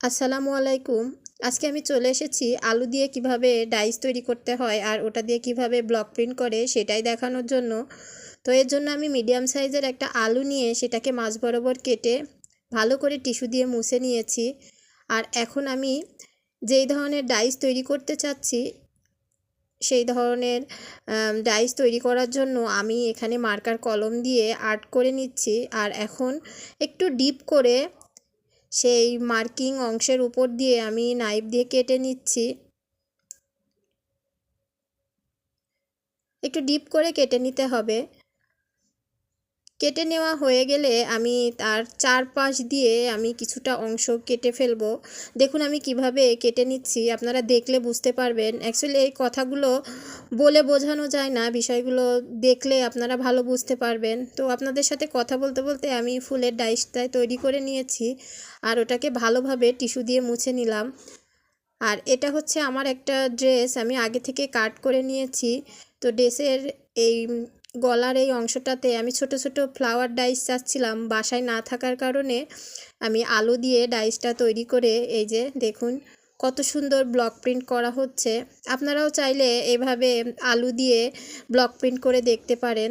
আসসালামু আলাইকুম। আজকে আমি চলে এসেছি আলু দিয়ে কীভাবে ডাইস তৈরি করতে হয় আর ওটা দিয়ে কীভাবে ব্লক প্রিন্ট করে সেটাই দেখানোর জন্য। তো এর জন্য আমি মিডিয়াম সাইজের একটা আলু নিয়ে সেটাকে মাছ বরাবর কেটে ভালো করে টিস্যু দিয়ে মুছে নিয়েছি। আর এখন আমি যেই ধরনের ডাইস তৈরি করতে চাচ্ছি, সেই ধরনের ডাইস তৈরি করার জন্য আমি এখানে মার্কার কলম দিয়ে আর্ট করে নিচ্ছি। আর এখন একটু ডিপ করে সেই মার্কিং অংশের উপর দিয়ে আমি নাইফ দিয়ে কেটে নিচ্ছি। একটু ডিপ করে কেটে নিতে হবে। কেটে নেওয়া হয়ে গেলে আমি তার চারপাশ দিয়ে আমি কিছুটা অংশ কেটে ফেলব। দেখুন, আমি কীভাবে কেটে নিচ্ছি, আপনারা দেখলে বুঝতে পারবেন। অ্যাকচুয়ালি এই কথাগুলো বলে বোঝানো যায় না, বিষয়গুলো দেখলে আপনারা ভালো বুঝতে পারবেন। তো আপনাদের সাথে কথা বলতে বলতে আমি ফুলের ডাইসটায় তৈরি করে নিয়েছি আর ওটাকে ভালোভাবে টিস্যু দিয়ে মুছে নিলাম। আর এটা হচ্ছে আমার একটা ড্রেস, আমি আগে থেকে কাট করে নিয়েছি। তো ড্রেসের এই গলার এই অংশটাতে আমি ছোট ছোট ফ্লাওয়ার ডাইস চাচ্ছিলাম। বাসায় না থাকার কারণে আমি আলো দিয়ে ডাইসটা তৈরি করে এই যে দেখুন কত সুন্দর ব্লক প্রিন্ট করা হচ্ছে। আপনারাও চাইলে এভাবে আলু দিয়ে ব্লক প্রিন্ট করে দেখতে পারেন।